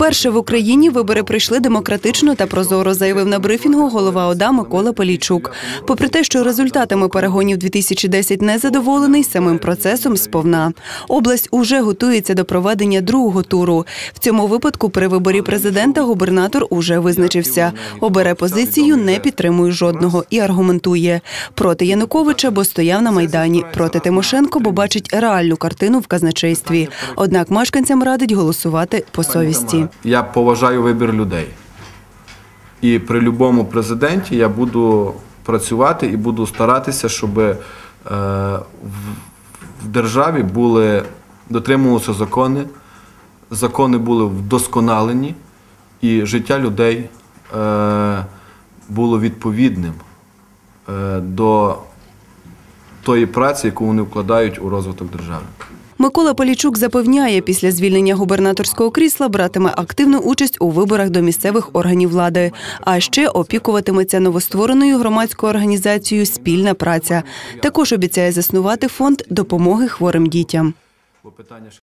Перше в Україні вибори пройшли демократично та прозоро, заявив на брифінгу голова ОДА Микола Полійчук. Попри те, що результатами перегонів 2010 не задоволений самим процесом сповна. Область уже готується до проведення другого туру. В цьому випадку при виборі президента губернатор уже визначився. Обере позицію, не підтримує жодного і аргументує проти Януковича, бо стояв на майдані. Проти Тимошенко, бо бачить реальну картину в казначействі. Однак мешканцям радить голосувати по совісті. Я поважаю вибір людей. І при будь-якому президенті я буду працювати і буду старатися, щоб е, в, державі були дотримувалися закони, закони були вдосконалені, і життя людей е, було відповідним е, до тої праці, яку вони вкладають у розвиток держави. Микола Полічук запевняє, після звільнення губернаторського крісла братиме активну участь у виборах до місцевих органів влади, а ще опікуватиметься новоствореною громадською організацією Спільна праця. Також обіцяє заснувати фонд допомоги хворим дітям.